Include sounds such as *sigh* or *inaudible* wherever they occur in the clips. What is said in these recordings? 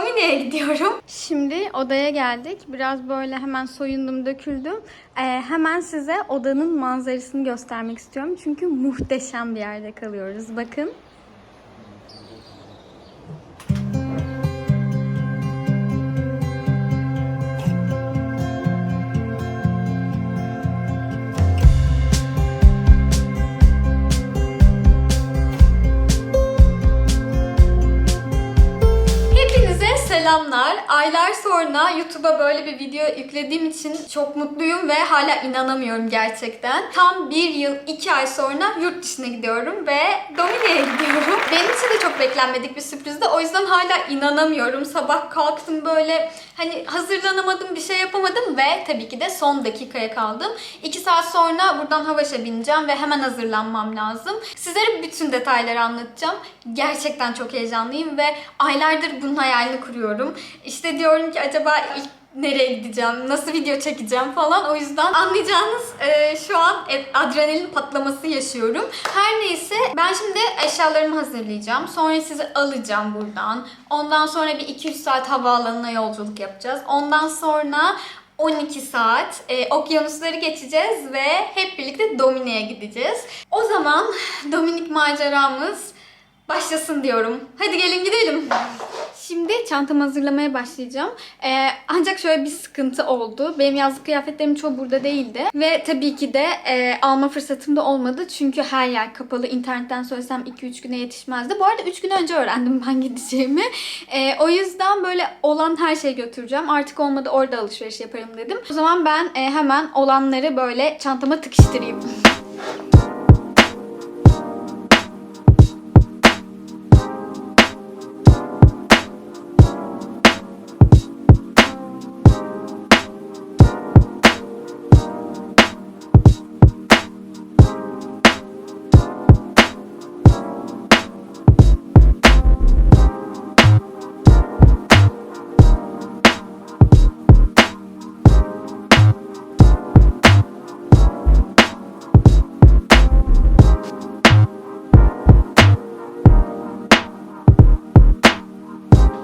Domine'ye gidiyorum. Şimdi odaya geldik. Biraz böyle hemen soyundum, döküldüm. Ee, hemen size odanın manzarasını göstermek istiyorum. Çünkü muhteşem bir yerde kalıyoruz. Bakın. Selamlar. Aylar sonra YouTube'a böyle bir video yüklediğim için çok mutluyum ve hala inanamıyorum gerçekten. Tam bir yıl, iki ay sonra yurt dışına gidiyorum ve Domine'ye gidiyorum. *laughs* Benim için de çok beklenmedik bir sürprizdi. O yüzden hala inanamıyorum. Sabah kalktım böyle hani hazırlanamadım, bir şey yapamadım ve tabii ki de son dakikaya kaldım. İki saat sonra buradan Havaş'a bineceğim ve hemen hazırlanmam lazım. Sizlere bütün detayları anlatacağım. Gerçekten çok heyecanlıyım ve aylardır bunun hayalini kuruyorum. İşte diyorum ki acaba ilk nereye gideceğim, nasıl video çekeceğim falan. O yüzden anlayacağınız e, şu an adrenalin patlaması yaşıyorum. Her neyse ben şimdi eşyalarımı hazırlayacağım. Sonra sizi alacağım buradan. Ondan sonra bir 2-3 saat havaalanına yolculuk yapacağız. Ondan sonra 12 saat e, okyanusları geçeceğiz ve hep birlikte Domine'ye gideceğiz. O zaman Dominik maceramız başlasın diyorum. Hadi gelin gidelim. Şimdi çantamı hazırlamaya başlayacağım. Ee, ancak şöyle bir sıkıntı oldu. Benim yazlık kıyafetlerim çoğu burada değildi. Ve tabii ki de e, alma fırsatım da olmadı. Çünkü her yer kapalı. İnternetten söylesem 2-3 güne yetişmezdi. Bu arada 3 gün önce öğrendim ben *laughs* gideceğimi. Ee, o yüzden böyle olan her şeyi götüreceğim. Artık olmadı orada alışveriş yaparım dedim. O zaman ben e, hemen olanları böyle çantama tıkıştırayım.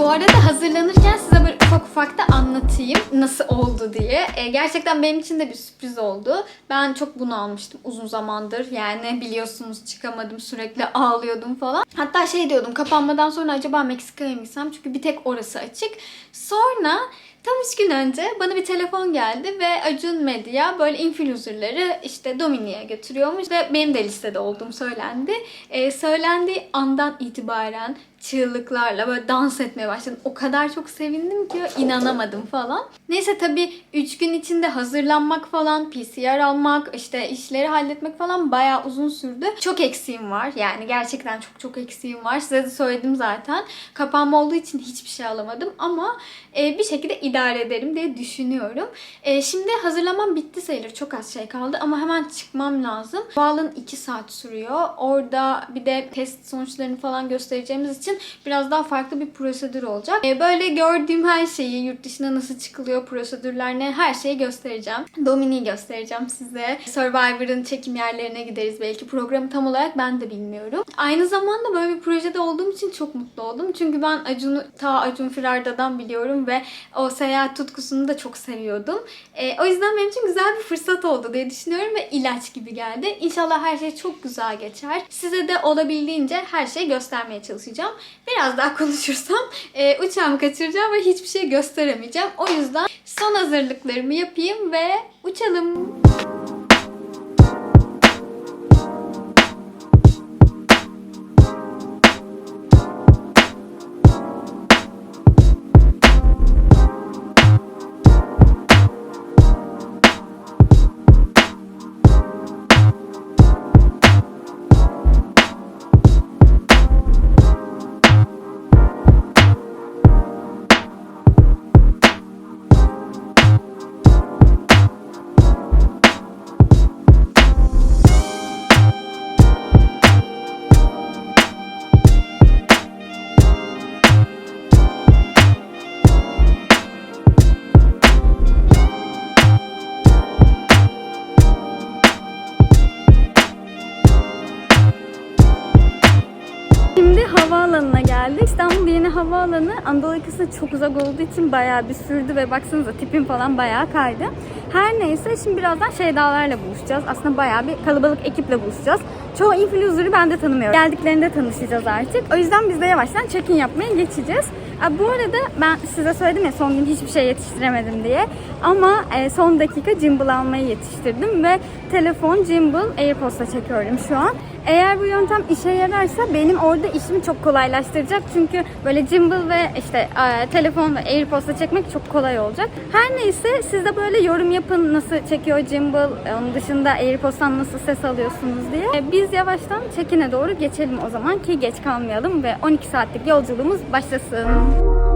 Bu arada hazırlanırken size böyle ufak ufak da anlatayım nasıl oldu diye. Ee, gerçekten benim için de bir sürpriz oldu. Ben çok bunu almıştım uzun zamandır. Yani biliyorsunuz çıkamadım sürekli ağlıyordum falan. Hatta şey diyordum kapanmadan sonra acaba Meksika'ya mı gitsem? Çünkü bir tek orası açık. Sonra Tam 3 gün önce bana bir telefon geldi ve Acun Medya böyle influencerları işte Domini'ye götürüyormuş ve benim de listede olduğum söylendi. Ee, söylendiği andan itibaren çığlıklarla böyle dans etmeye başladım. O kadar çok sevindim ki inanamadım falan. Neyse tabii 3 gün içinde hazırlanmak falan, PCR almak, işte işleri halletmek falan bayağı uzun sürdü. Çok eksiğim var. Yani gerçekten çok çok eksiğim var. Size de söyledim zaten. Kapanma olduğu için hiçbir şey alamadım ama e, bir şekilde idare ederim diye düşünüyorum. E, şimdi hazırlamam bitti sayılır. Çok az şey kaldı ama hemen çıkmam lazım. Bağlın 2 saat sürüyor. Orada bir de test sonuçlarını falan göstereceğimiz için biraz daha farklı bir prosedür olacak. E, böyle gördüğüm her şeyi, yurt dışına nasıl çıkılıyor, prosedürler ne her şeyi göstereceğim. Domini'yi göstereceğim size. Survivor'ın çekim yerlerine gideriz belki. Programı tam olarak ben de bilmiyorum. Aynı zamanda böyle bir projede olduğum için çok mutlu oldum. Çünkü ben Acun'u ta Acun Firarda'dan biliyorum ve o seyahat tutkusunu da çok seviyordum. E, o yüzden benim için güzel bir fırsat oldu diye düşünüyorum ve ilaç gibi geldi. İnşallah her şey çok güzel geçer. Size de olabildiğince her şeyi göstermeye çalışacağım. Biraz daha *laughs* konuşursam e, uçağımı kaçıracağım ve hiçbir şey gösteremeyeceğim. O yüzden son hazırlıklarımı yapayım ve uçalım. Havaalanı Anadolu yakasına çok uzak olduğu için bayağı bir sürdü ve baksanıza tipim falan bayağı kaydı. Her neyse şimdi birazdan Şeydalarla buluşacağız. Aslında bayağı bir kalabalık ekiple buluşacağız. Çoğu influencer'ı ben de tanımıyorum. Geldiklerinde tanışacağız artık. O yüzden biz de yavaştan check-in yapmaya geçeceğiz. Aa, Bu arada ben size söyledim ya son gün hiçbir şey yetiştiremedim diye. Ama e, son dakika gimbal almayı yetiştirdim ve telefon, gimbal, AirPods'la çekiyorum şu an. Eğer bu yöntem işe yararsa benim orada işimi çok kolaylaştıracak. Çünkü böyle gimbal ve işte e, telefon ve AirPods'la çekmek çok kolay olacak. Her neyse siz de böyle yorum yapın nasıl çekiyor gimbal, e, onun dışında AirPods'tan nasıl ses alıyorsunuz diye. E, Biz yavaştan check-in'e doğru geçelim o zaman ki geç kalmayalım ve 12 saatlik yolculuğumuz başlasın. Şimdi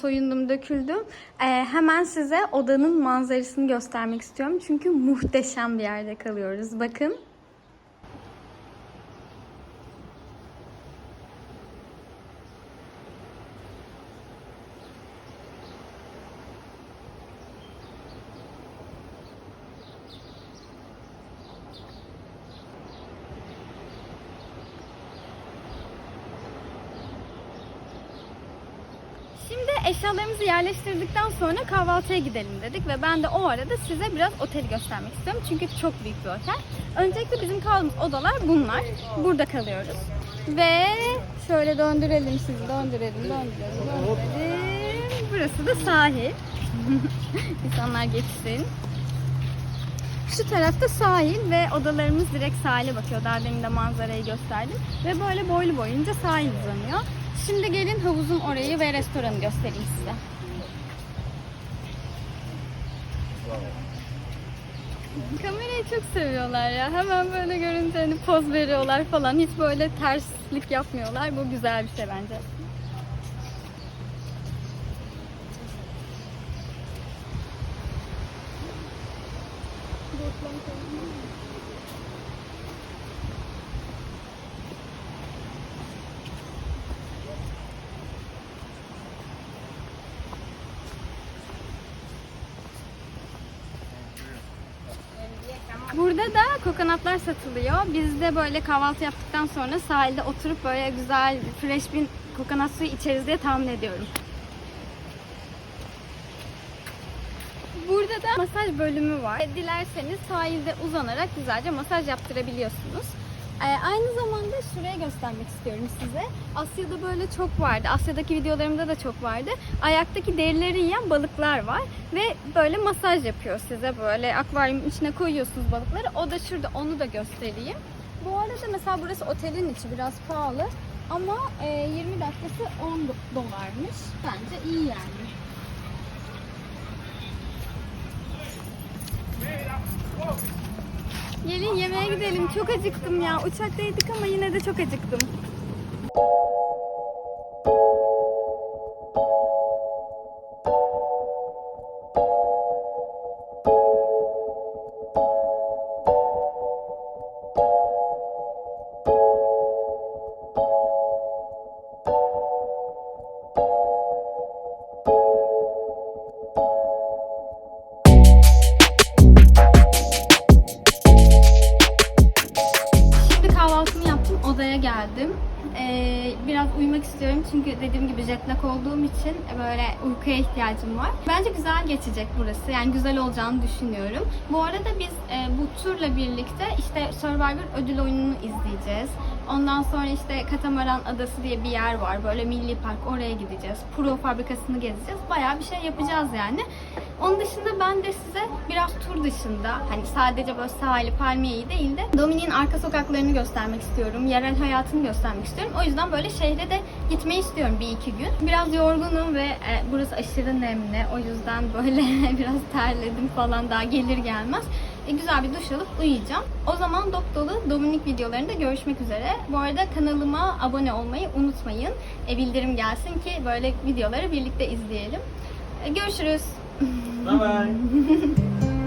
soyundum, döküldüm. Ee, hemen size odanın manzarasını göstermek istiyorum. Çünkü muhteşem bir yerde kalıyoruz. Bakın. Şimdi eşyalarımızı yerleştirdikten sonra kahvaltıya gidelim dedik ve ben de o arada size biraz oteli göstermek istiyorum. Çünkü çok büyük bir otel. Öncelikle bizim kaldığımız odalar bunlar. Burada kalıyoruz. Ve şöyle döndürelim sizi. Döndürelim, döndürelim, döndürelim. Burası da sahil. *laughs* İnsanlar geçsin. Şu tarafta sahil ve odalarımız direkt sahile bakıyor. Daha demin de manzarayı gösterdim. Ve böyle boylu boyunca sahil uzanıyor. Şimdi gelin havuzun orayı ve restoranı göstereyim size. Kamerayı çok seviyorlar ya. Hemen böyle görünce hani poz veriyorlar falan. Hiç böyle terslik yapmıyorlar. Bu güzel bir şey bence. Burada da kokonatlar satılıyor. Biz de böyle kahvaltı yaptıktan sonra sahilde oturup böyle güzel fresh bir kokonat suyu içeriz diye tahmin ediyorum. Burada da masaj bölümü var. Dilerseniz sahilde uzanarak güzelce masaj yaptırabiliyorsunuz. Ee, aynı zamanda şuraya göstermek istiyorum size. Asya'da böyle çok vardı. Asya'daki videolarımda da çok vardı. Ayaktaki derileri yiyen balıklar var. Ve böyle masaj yapıyor size. Böyle akvaryumun içine koyuyorsunuz balıkları. O da şurada. Onu da göstereyim. Bu arada mesela burası otelin içi biraz pahalı. Ama e, 20 dakikası 10 do- dolarmış. Bence iyi yani. Gelin yemeğe gidelim. Çok acıktım ya. Uçaktaydık ama yine de çok acıktım. Olduğum için böyle uykuya ihtiyacım var. Bence güzel geçecek burası. Yani güzel olacağını düşünüyorum. Bu arada biz e, bu turla birlikte işte Survivor ödül oyununu izleyeceğiz. Ondan sonra işte Katamaran Adası diye bir yer var. Böyle milli park oraya gideceğiz. Pro fabrikasını gezeceğiz. Bayağı bir şey yapacağız yani. Onun dışında ben de size biraz tur dışında hani sadece böyle sahili, palmiyeyi değil de Dominik'in arka sokaklarını göstermek istiyorum. Yerel hayatını göstermek istiyorum. O yüzden böyle şehre de gitmeyi istiyorum bir iki gün. Biraz yorgunum ve e, burası aşırı nemli. O yüzden böyle *laughs* biraz terledim falan daha gelir gelmez. E, güzel bir duş alıp uyuyacağım. O zaman dop dolu Dominik videolarında görüşmek üzere. Bu arada kanalıma abone olmayı unutmayın. E, bildirim gelsin ki böyle videoları birlikte izleyelim. E, görüşürüz. Bye bye. *laughs*